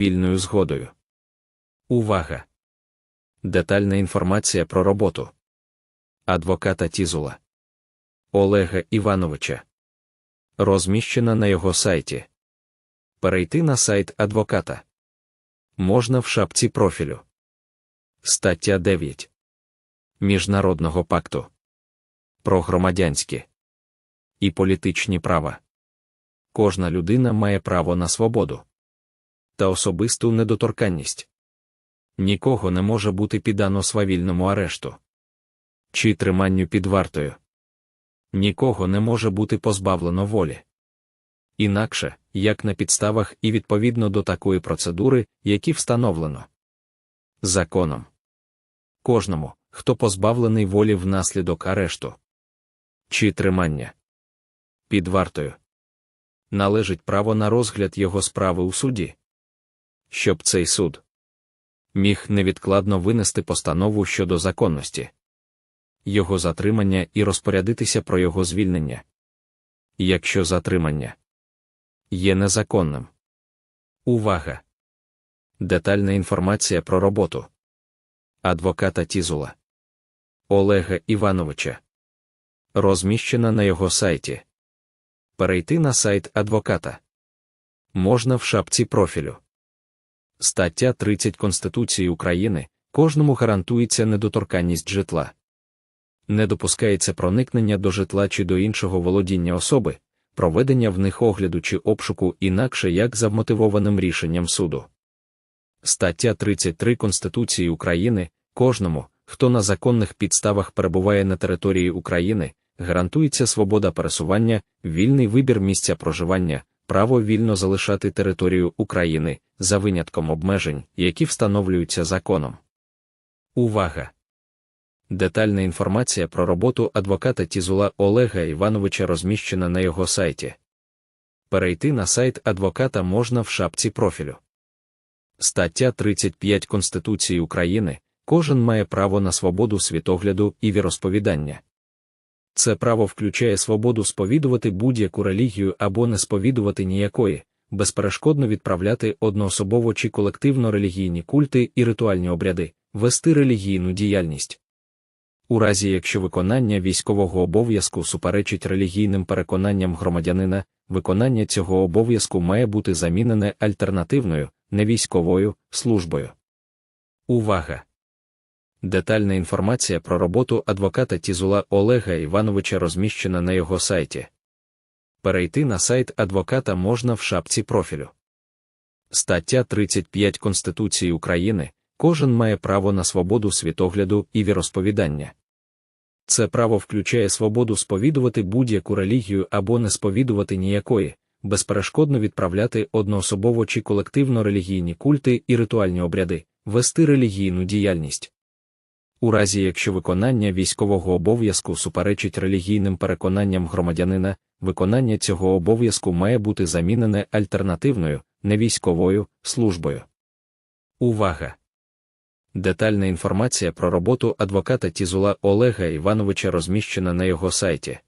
спільною згодою. Увага! Детальна інформація про роботу адвоката Тізула Олега Івановича. Розміщена на його сайті. Перейти на сайт адвоката можна в шапці профілю. Стаття 9 Міжнародного пакту про громадянські і політичні права. Кожна людина має право на свободу та особисту недоторканність. Нікого не може бути піддано свавільному арешту чи триманню під вартою. Нікого не може бути позбавлено волі. Інакше, як на підставах і відповідно до такої процедури, які встановлено законом. Кожному, хто позбавлений волі внаслідок арешту чи тримання під вартою, належить право на розгляд його справи у суді, щоб цей суд міг невідкладно винести постанову щодо законності, його затримання і розпорядитися про його звільнення. Якщо затримання є незаконним. Увага! Детальна інформація про роботу адвоката Тізула Олега Івановича. Розміщена на його сайті. Перейти на сайт адвоката можна в шапці профілю. Стаття 30 Конституції України кожному гарантується недоторканність житла. Не допускається проникнення до житла чи до іншого володіння особи, проведення в них огляду чи обшуку інакше як за вмотивованим рішенням суду. Стаття 33 Конституції України кожному, хто на законних підставах перебуває на території України, гарантується свобода пересування, вільний вибір місця проживання, право вільно залишати територію України за винятком обмежень, які встановлюються законом. Увага! Детальна інформація про роботу адвоката Тізула Олега Івановича розміщена на його сайті. Перейти на сайт адвоката можна в шапці профілю. Стаття 35 Конституції України кожен має право на свободу світогляду і віросповідання. Це право включає свободу сповідувати будь-яку релігію або не сповідувати ніякої, безперешкодно відправляти одноособово чи колективно релігійні культи і ритуальні обряди, вести релігійну діяльність. У разі якщо виконання військового обов'язку суперечить релігійним переконанням громадянина, виконання цього обов'язку має бути замінене альтернативною, невійськовою службою. Увага! Детальна інформація про роботу адвоката Тізула Олега Івановича розміщена на його сайті. Перейти на сайт адвоката можна в шапці профілю. Стаття 35 Конституції України кожен має право на свободу світогляду і віросповідання. Це право включає свободу сповідувати будь-яку релігію або не сповідувати ніякої, безперешкодно відправляти одноособово чи колективно релігійні культи і ритуальні обряди, вести релігійну діяльність. У разі якщо виконання військового обов'язку суперечить релігійним переконанням громадянина, виконання цього обов'язку має бути замінене альтернативною, невійськовою службою. Увага! Детальна інформація про роботу адвоката Тізула Олега Івановича розміщена на його сайті.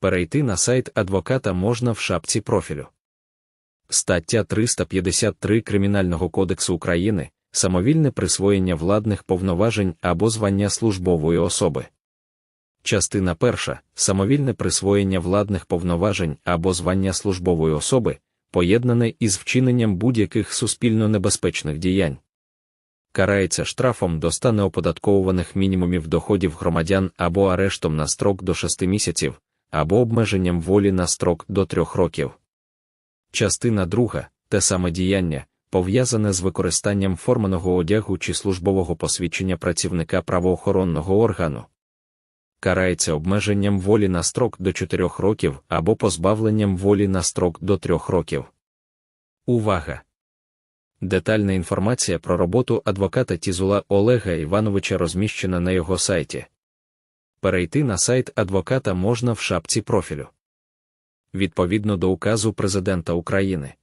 Перейти на сайт адвоката можна в шапці профілю. Стаття 353 Кримінального кодексу України самовільне присвоєння владних повноважень або звання службової особи. Частина перша самовільне присвоєння владних повноважень або звання службової особи, поєднане із вчиненням будь-яких суспільно небезпечних діянь. Карається штрафом до 100 неоподатковуваних мінімумів доходів громадян або арештом на строк до 6 місяців, або обмеженням волі на строк до 3 років. Частина друга те саме діяння, пов'язане з використанням форманого одягу чи службового посвідчення працівника правоохоронного органу. Карається обмеженням волі на строк до 4 років або позбавленням волі на строк до 3 років. Увага! Детальна інформація про роботу адвоката Тізула Олега Івановича розміщена на його сайті. Перейти на сайт адвоката можна в шапці профілю. Відповідно до указу Президента України.